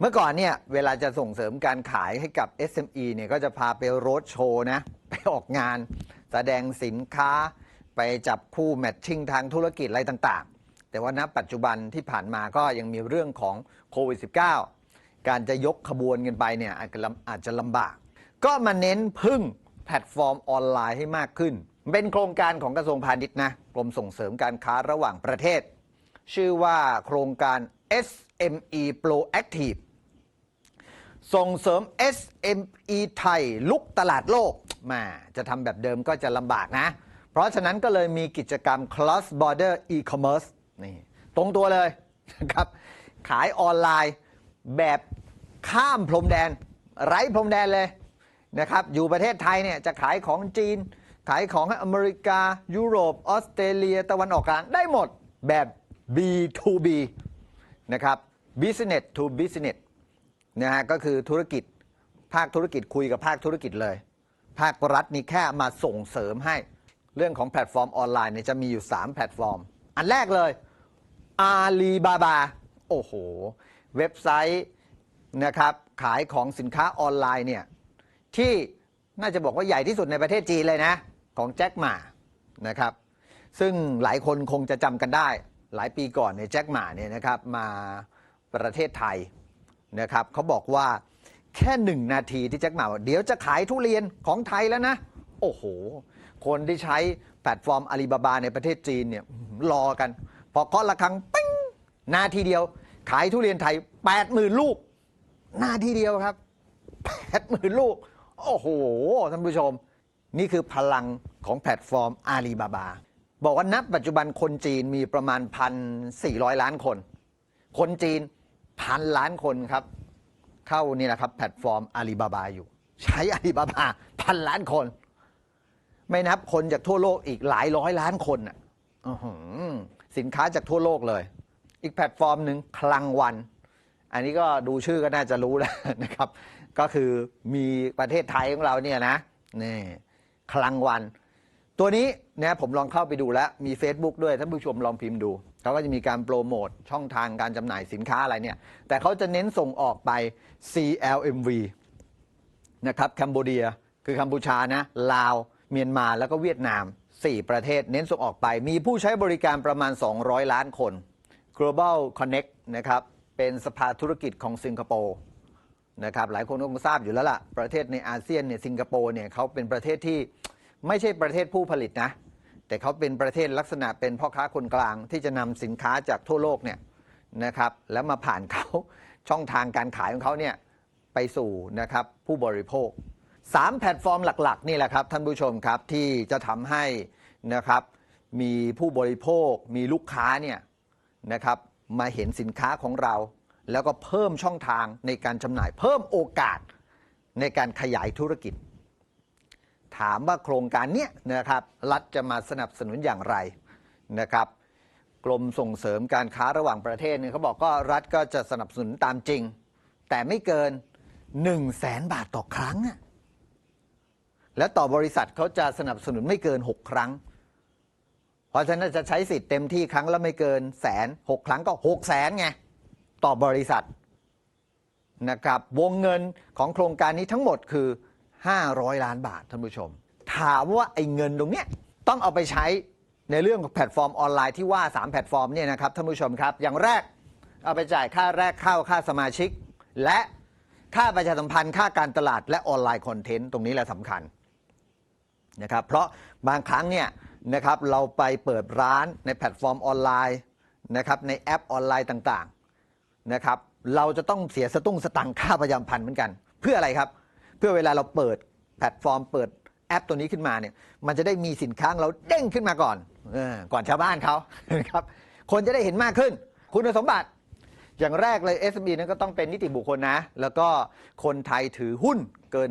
เมื่อก่อนเนี่ยเวลาจะส่งเสริมการขายให้กับ SME เนี่ยก็จะพาไปโรดโชว์นะ ไปออกงาน แสดงสินค้า ไปจับคู่แมทชิ่งทางธุรกิจอะไรต่างๆ แต่ว่าณปัจจุบันที่ผ่านมาก็ยังมีเรื่องของโควิด -19 การจะยกขบวนกันไปเนี่ยอาจจะลำอาจจะลำบาก ก็มาเน้นพึ่งแพลตฟอร์มออนไลน์ให้มากขึ้น เป็นโครงการของกระทรวงพาณิชย์นะกรมส่งเสริมการค้าระหว่างประเทศ ชื่อว่าโครงการ SME Proactive ส่งเสริม SME ไทย ลุกตลาดโลกมาจะทำแบบเดิมก็จะลำบากนะ เพราะฉะนั้นก็เลยมีกิจกรรม Cross Border E-commerce นี่ตรงตัวเลยนะครับ ขายออนไลน์แบบข้ามพรมแดน ไร้พรมแดนเลยนะครับ อยู่ประเทศไทยเนี่ยจะขายของจีน ขายของอเมริกา ยุโรป ออสเตรเลีย ตะวันออกกลาง ได้หมดแบบ B2B นะครับ business to business นะฮะก็คือธุรกิจภาคธุรกิจคุยกับภาคธุรกิจเลย ภาครัฐนี่แค่มาส่งเสริมให้เรื่องของแพลตฟอร์มออนไลน์เนี่ยจะมีอยู่ 3 แพลตฟอร์ม อันแรกเลยอาลีบาบาโอ้โห เว็บไซต์นะครับขายของสินค้าออนไลน์เนี่ยที่น่าจะบอกว่าใหญ่ที่สุดในประเทศจีนเลยนะ ของแจ็คหมานะครับซึ่งหลายคนคงจะจำกันได้ หลายปีก่อนเนี่ยแจ็คหมาเนี่ยนะครับมาประเทศไทย นะครับเขาบอกว่าแค่หนึ่งนาทีที่แจ็คหมาเดี๋ยวจะขายทุเรียนของไทยแล้วนะ โอ้โห คนที่ใช้แพลตฟอร์มอาลีบาบาในประเทศจีนเนี่ยรอกัน พอเคาะระฆังปิ้งนาทีเดียว ขายทุเรียนไทย 80,000 ลูก นาทีเดียวครับ 80,000 ลูก โอ้โหท่านผู้ชม นี่คือพลังของแพลตฟอร์มอาลีบาบาบอกว่านับปัจจุบันคนจีนมีประมาณ 1,400 ล้านคน คนจีน พันล้านคนครับ เข้านี่แหละครับ แพลตฟอร์มอาลีบาบาอยู่ ใช้อาลีบาบาพันล้านคน ไม่นับคนจากทั่วโลกอีกหลายร้อยล้านคนอะสินค้าจากทั่วโลกเลย อีกแพลตฟอร์มหนึ่งคลังวัน อันนี้ก็ดูชื่อก็น่าจะรู้แล้วนะครับ ก็คือมีประเทศไทยของเราเนี่ยนะนี่คลังวัน ตัวนี้นะผมลองเข้าไปดูแล้ว มี Facebook ด้วยท่านผู้ชมลองพิมพ์ดู เขาก็จะมีการโปรโมทช่องทางการจำหน่ายสินค้าอะไรเนี่ย แต่เขาจะเน้นส่งออกไป CLMV นะครับแคนโบเดียคือกัมพูชานะลาว เมียนมาแล้วก็เวียดนาม 4 ประเทศเน้นส่งออกไป มีผู้ใช้บริการประมาณ 200 ล้านคน Global Connect นะครับเป็นสภาธุรกิจของสิงคโปร์นะครับหลายคนก็คงทราบอยู่แล้วล่ะ ประเทศในอาเซียนเนี่ยสิงคโปร์เนี่ยเขาเป็นประเทศที่ไม่ใช่ประเทศผู้ผลิตนะ แต่เขาเป็นประเทศลักษณะเป็นพ่อค้าคนกลางที่จะนำสินค้าจากทั่วโลกเนี่ยนะครับแล้วมาผ่านเขาช่องทางการขายของเขาเนี่ยไปสู่นะครับผู้บริโภค 3 แพลตฟอร์มหลัก ๆ นี่แหละครับท่านผู้ชมครับที่จะทำให้นะครับมีผู้บริโภค มีลูกค้าเนี่ยนะครับมาเห็นสินค้าของเรา แล้วก็เพิ่มช่องทางในการจำหน่าย เพิ่มโอกาสในการขยายธุรกิจ ถามว่าโครงการเนี้ยนะครับรัฐจะมาสนับสนุนอย่างไรนะครับกรมส่งเสริมการค้าระหว่างประเทศเนี่ยเขาบอกก็รัฐก็จะสนับสนุนตามจริง แต่ไม่เกิน1 0 0 0 0แสนบาทต่อครั้งอะและต่อบริษัทเขาจะสนับสนุนไม่เกิน 6 ครั้ง เพราะฉะนั้นจะใช้สิทธิ์เต็มที่ครั้งละไม่เกินแสนหกครั้งก็หกแสนไงต่อบริษัทนะครับวงเงินของโครงการนี้ทั้งหมดคือ 500 ล้านบาทท่านผู้ชม ถามว่าไอ้เงินตรงเนี้ยต้องเอาไปใช้ในเรื่องของแพลตฟอร์มออนไลน์ที่ว่า 3 แพลตฟอร์มเนี่ยนะครับท่านผู้ชมครับ อย่างแรกเอาไปจ่ายค่าแรกเข้าค่าสมาชิก และค่าประชาสัมพันธ์ค่าการตลาดและออนไลน์คอนเทนต์ตรงนี้แหละสำคัญนะครับเพราะบางครั้งเนี่ยนะครับเราไปเปิดร้านในแพลตฟอร์มออนไลน์นะครับในแอปออนไลน์ต่างๆนะครับเราจะต้องเสียสตุ้งสตังค่าประจำพันธ์เหมือนกัน เพื่ออะไรครับเพื่อเวลาเราเปิดแพลตฟอร์มเปิดแอปตัวนี้ขึ้นมาเนี่ยมันจะได้มีสินค้าของเราเด้งขึ้นมาก่อนอก่อนชาวบ้านเขาครับคนจะได้เห็นมากขึ้น คุณสมบัติอย่างแรกเลย SME นั้นก็ต้องเป็นนิติบุคคลนะ แล้วก็คนไทยถือหุ้นเกิน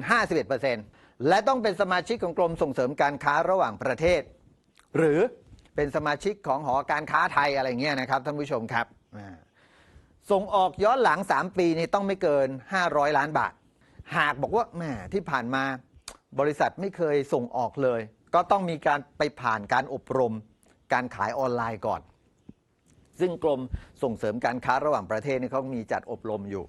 51%และต้องเป็นสมาชิกของกรมส่งเสริมการค้าระหว่างประเทศ หรือเป็นสมาชิกของหอการค้าไทยอะไรเงี้ยนะครับท่านผู้ชมครับ ส่งออกย้อนหลัง 3 ปีนี่ต้องไม่เกิน 500 ล้านบาท หากบอกว่าแหมที่ผ่านมาบริษัทไม่เคยส่งออกเลย ก็ต้องมีการไปผ่านการอบรม การขายออนไลน์ก่อน ซึ่งกรมส่งเสริมการค้าระหว่างประเทศนี่เขามีจัดอบรมอยู่